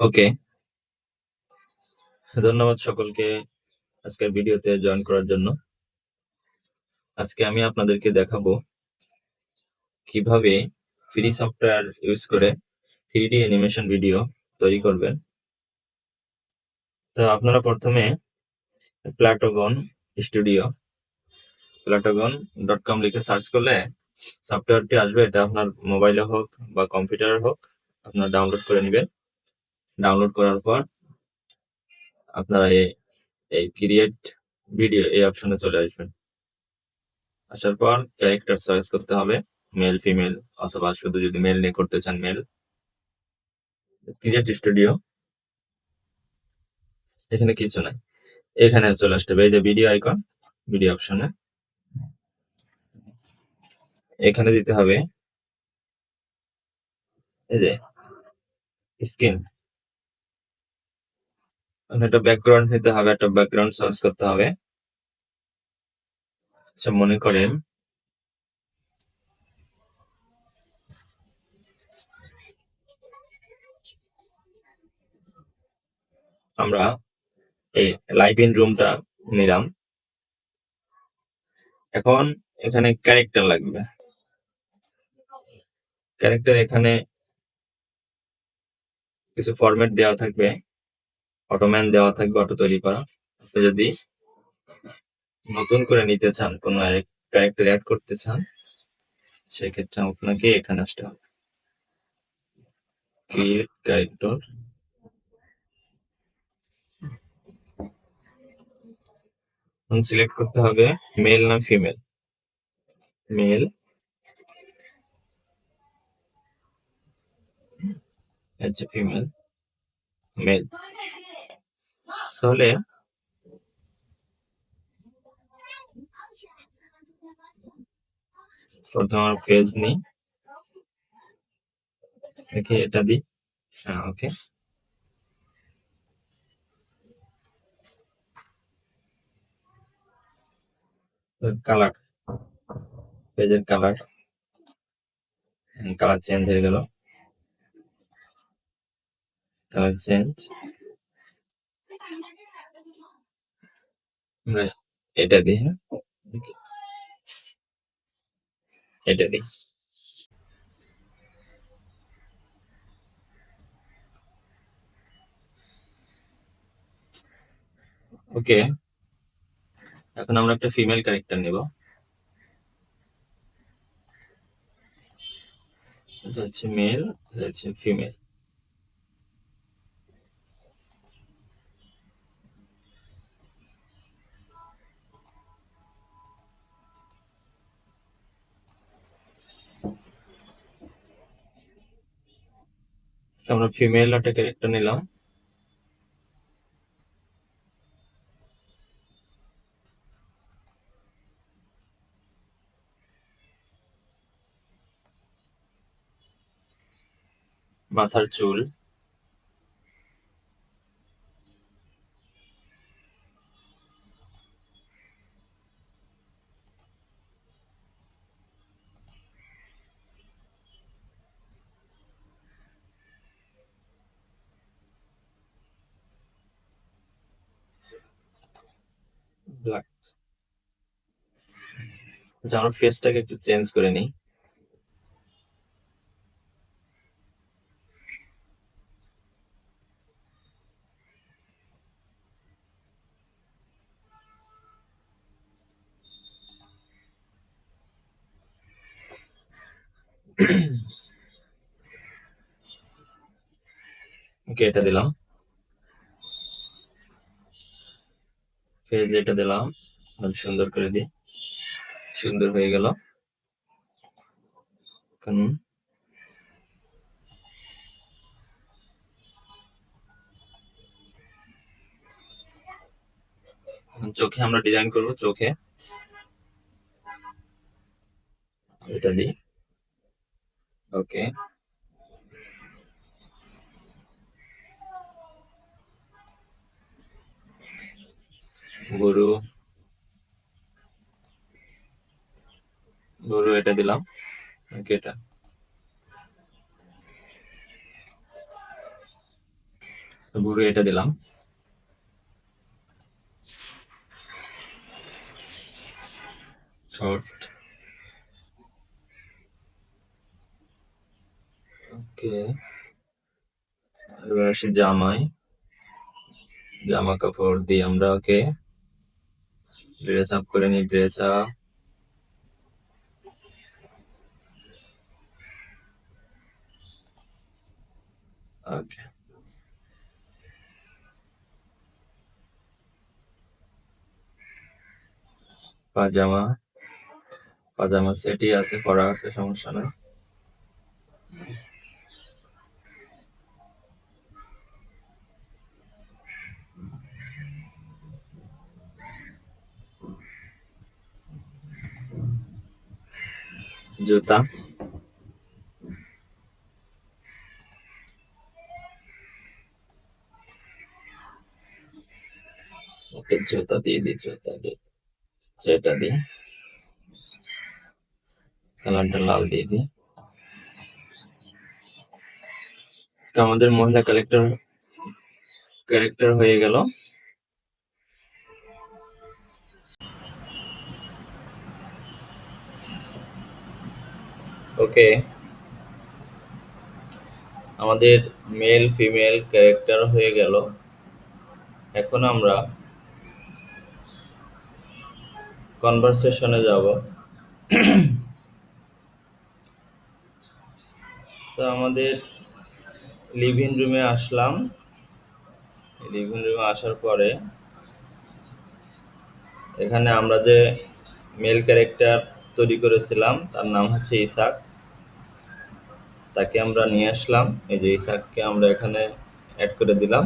ওকে। ধন্যবাদ সকলকে আজকের ভিডিওতে জয়েন করার জন্য। আজকে আমি আপনাদেরকে দেখাবো কীভাবে ফ্রি সফটওয়্যার ইউজ করে থ্রি ডি অ্যানিমেশন ভিডিও তৈরি করবেন। তো আপনারা প্রথমে প্ল্যাটোগন স্টুডিও প্ল্যাটোগন ডট কম লিখে সার্চ করলে সফটওয়্যারটি আসবে। এটা আপনার মোবাইলে হোক বা কম্পিউটারে হোক, আপনারা ডাউনলোড করে নেবেন। ডাউনলোড করার পর আপনারা এই ক্রিয়েট ভিডিও এই অপশনে চলে আসবেন। আসার পর ক্যারেক্টার চয়েস করতে হবে মেল ফিমেল অথবা শুধু যদি মেল নিয়ে করতে চান মেল ক্রিয়েট স্টুডিও এখানে কিছু নাই। এখানে চলে আসতে হবে, এই যে ভিডিও আইকন ভিডিও অপশনে এখানে দিতে হবে, এই যে স্ক্রিন একটা ব্যাকগ্রাউন্ড নিতে হবে, একটা ব্যাকগ্রাউন্ড সার্চ করতে হবে। আচ্ছা মনে করেন। আমরা এই লাইভ ইন রুমটা নিলাম। এখন এখানে ক্যারেক্টার লাগবে। ক্যারেক্টার এখানে কিছু ফরম্যাট দেওয়া থাকবে। অটোম্যান দেওয়া থাকবে অটো তৈরি করা। আপনি যদি নতুন করে নিতে চান, কোনো ক্যারেক্টার অ্যাড করতে চান, সেক্ষেত্রে আপনাকে এখানে আসতে হবে। ক্রিয়েট ক্যারেক্টার সিলেক্ট করতে হবে মেল না ফিমেল মেল ফিমেল মেল তাহলে প্রথম আমার পেজ নিই। ওকে এটা দিই। হ্যাঁ ওকে কালার পেজের কালার কালার চেঞ্জ হয়ে গেল। কালার চেঞ্জ এটা দিই হ্যাঁ? এটা দিই ওকে এখন আমরা একটা ফিমেল ক্যারেক্টার নেব। হচ্ছে মেল হচ্ছে ফিমেল আমরা ফিমেল একটা ক্যারেক্টার নিলাম। মাথার চুল ব্ল্যাক আচ্ছা আমরা ফেসটাকে একটু চেঞ্জ করে নিই। এটা দিলাম। ফেজ এটা দিলাম। সুন্দর করে দিই সুন্দর হয়ে গেল। চোখে আমরা ডিজাইন করব চোখে। এটা দিই। ওকে গরু গরু এটা দিলাম। এটা? গুরু এটা দিলাম। Short okay. এবার আসি জামাই। জামা কাপড় দিয়ে আমরা ওকে ড্রেস আপ করে নিই। ড্রেস আপ ওকে পাজামা পাজামা সেটই আছে পরা আছে সমস্যা নাই। জুতা ওকে জুতা দিয়ে দিই জুতা দিয়ে, সেটা দিই কালারটা লাল দিয়ে দিই। আমাদের মহিলা ক্যারেক্টার ক্যারেক্টার হয়ে গেল। ওকে। আমাদের মেল ফিমেল ক্যারেক্টার হয়ে গেল। এখন আমরা কনভারসেশনে যাব। তো আমাদের লিভিং রুমে আসলাম। লিভিং রুমে আসার পরে এখানে আমরা যে মেল ক্যারেক্টার তৈরি করেছিলাম, তার নাম হচ্ছে ইসাক। তাকে আমরা নিয়ে আসলাম। এই যে ইসাককে আমরা এখানে অ্যাড করে দিলাম।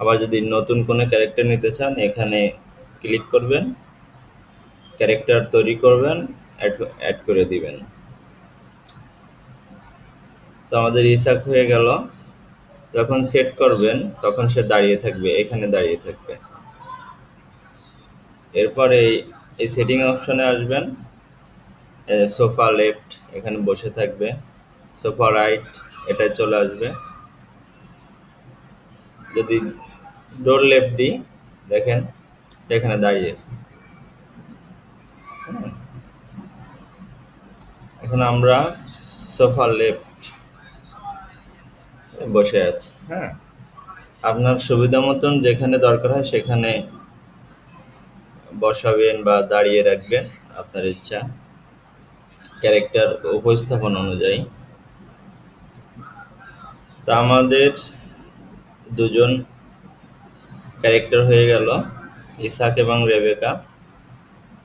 আবার যদি নতুন কোনো ক্যারেক্টার নিতে চান, এখানে ক্লিক করবেন। ক্যারেক্টার তৈরি করবেন অ্যাড করে দিবেন। তো আমাদের ইসাক হয়ে গেল। যখন সেট করবেন, তখন সে দাঁড়িয়ে থাকবে, এখানে দাঁড়িয়ে থাকবে। এরপরে এই এই সেটিং অপশনে আসবেন। সোফা লেফট এখানে বসে থাকবে। সোফা রাইট এটা চলে আসবে। যদি ডোর লেফট দিই, দেখেন এখানে দাঁড়িয়ে আছে। এখন আমরা সোফা লেফট বসে আছি। হ্যাঁ। আপনার সুবিধা মতন যেখানে দরকার হয় সেখানে বসাবেন বা দাঁড়িয়ে রাখবেন আপনার ইচ্ছা। ক্যারেক্টার উপস্থাপন অনুযায়ী। তা আমাদের দুজন ক্যারেক্টার হয়ে গেল ইসাক এবং রেবেকা।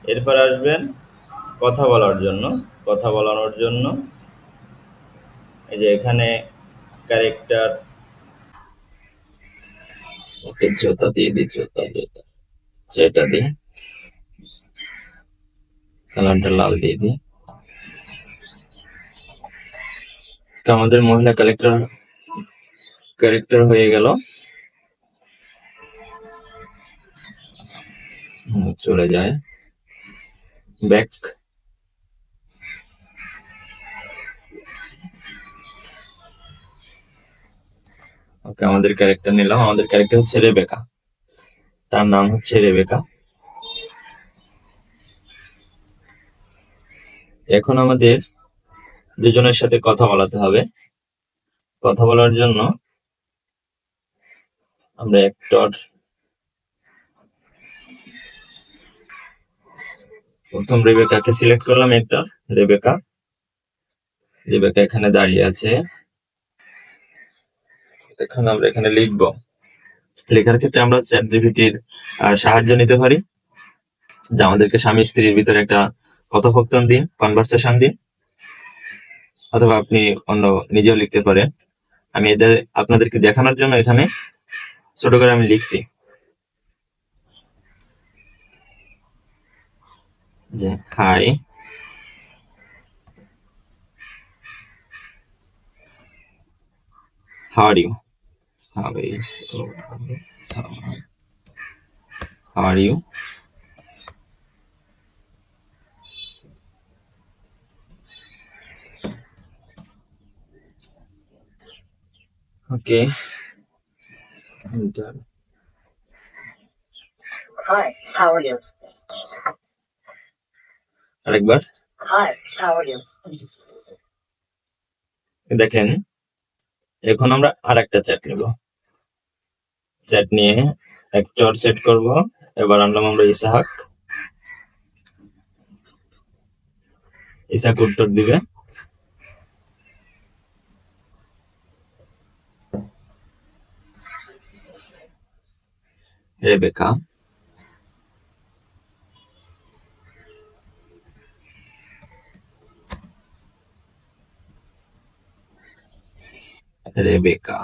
এরপর আসবেন কথা বলার জন্য। কথা বলানোর জন্য। এই যে এখানে ক্যারেক্টার ওকে জোতা দিয়ে দিই জোতা জোতা। সেটা দিই কালারটা লাল দিয়ে তো আমাদের মহিলা কালেক্টর ক্যারেক্টার হয়ে গেল। চলে যায়। ব্যাক ওকে, আমাদের ক্যারেক্টার নিলাম। আমাদের ক্যারেক্টার হচ্ছে রেবেকা তার নাম হচ্ছে রেবেকা এখন আমাদের দুজনের সাথে কথা বলাতে হবে। কথা বলার জন্য আমরা অ্যাক্টর প্রথম রেবেকাকে সিলেক্ট করলাম অ্যাক্টর রেবেকা রেবেকা এখানে দাঁড়িয়ে আছে। এখন আমরা এখানে লিখব। লেখার ক্ষেত্রে আমরা চ্যাট জিপিটির সাহায্য নিতে পারি। যে আমাদেরকে স্বামী স্ত্রীর ভিতরে একটা কথোপকথন দিন কনভারসেশন দিন। অথবা আপনি অন্য নিজেও লিখতে পারেন। আমি এদের, আপনাদেরকে দেখানোর জন্য এখানে ছোট করে আমি লিখছি। যে, hi. how are you how is how are you okay Enter. Hi, how are you? আরেকবার Hi, how are you? দেখেন এখন আমরা আর একটা চ্যাট নিব চ্যাট নিয়ে অ্যাক্টর সেট করব। এবার আনলাম আমরা ইসাহাক। ইসাহাক উত্তর দিবে। Rebecca. Rebecca.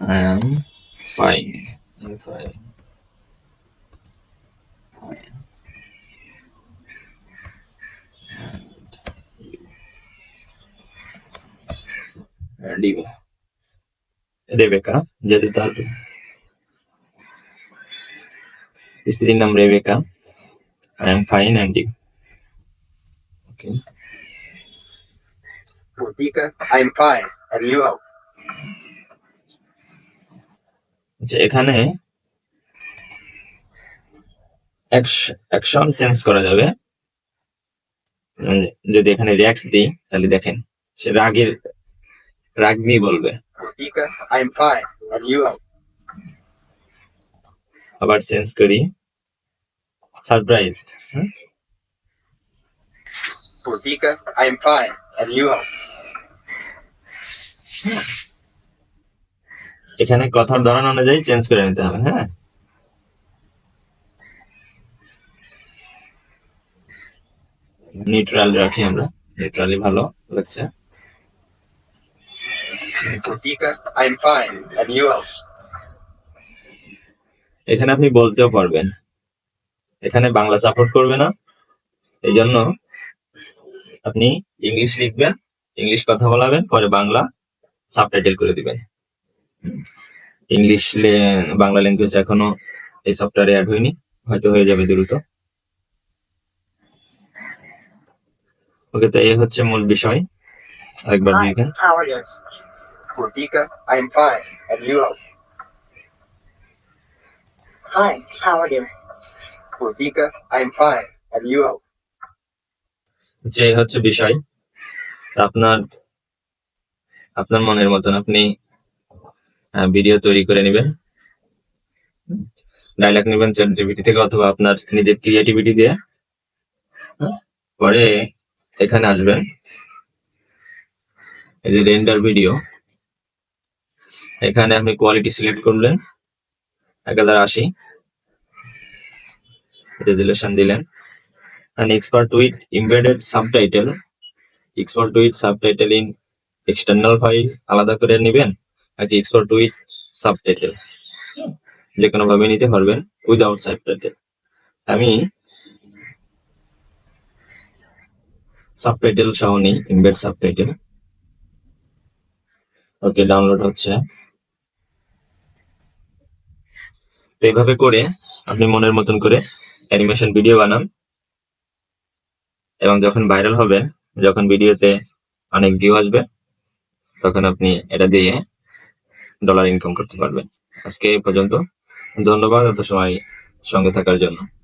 I am fine. I'm fine. Fine. And you. Rebecca যদি তার স্ত্রীর নাম Rebecca I am fine and you okay Mudika, I'm fine. And you? আচ্ছা এখানে অ্যাকশন চেঞ্জ করা যাবে যদি এখানে রিয়াক্স দিই তাহলে দেখেন সে রাগের রাগনি বলবে? আবার চেঞ্জ করি surprised Mudika, I'm fine. And you? এখানে কথার ধরন অনুযায়ী চেঞ্জ করে নিতে হবে হ্যাঁ? নিউট্রাল রাখি আমরা নিউট্রালি ভালো লাগছে? এখানে আপনি বলতেও পারবেন। এখানে বাংলা সাপোর্ট করবে না। এই জন্য আপনি ইংলিশ লিখবেন ইংলিশ কথা বলাবেন পরে বাংলা সাবটাইটেল করে দিবেন। ইংলিশ বাংলা ল্যাঙ্গুয়েজ এখনও এই সফটওয়্যারে অ্যাড হয়নি হয়তো হয়ে যাবে দ্রুত ওকে তো এই হচ্ছে মূল বিষয় আরেকবার দেখেন you? Mudika, I'm fine. And you? Hi, how are you? Mudika, I'm fine. And you? যে হচ্ছে বিষয় তা আপনার আপনার মনের মতন আপনি ভিডিও তৈরি করে নেবেন। ডায়লগ নেবেন চ্যাট জিপিটি থেকে অথবা আপনার নিজের ক্রিয়েটিভিটি দিয়ে। হ্যাঁ? পরে এখানে আসবেন। এই যে রেন্ডার ভিডিও এখানে আপনি কোয়ালিটি সিলেক্ট করলেন। এক হাজার আশি। রেজুলেশন দিলেন। and export with embedded subtitle export with subtitle in external file আলাদা করে নেবেন। নাকি export with subtitle যে কোনো ভাবে নিতে পারবেন উইদাউট সাবটাইটেল আমি সাবটাইটেল সহ নিই ইমবেড সাবটাইটেল ওকে ডাউনলোড হচ্ছে। তো এইভাবে করে আপনি মনের মতন করে অ্যানিমেশন ভিডিও বানান। এবং যখন ভাইরাল হবে যখন ভিডিওতে অনেক ভিউ আসবে, তখন আপনি এটা দিয়ে ডলার ইনকাম করতে পারবেন। আজকে এই পর্যন্ত। ধন্যবাদ এত সময় সঙ্গে থাকার জন্য।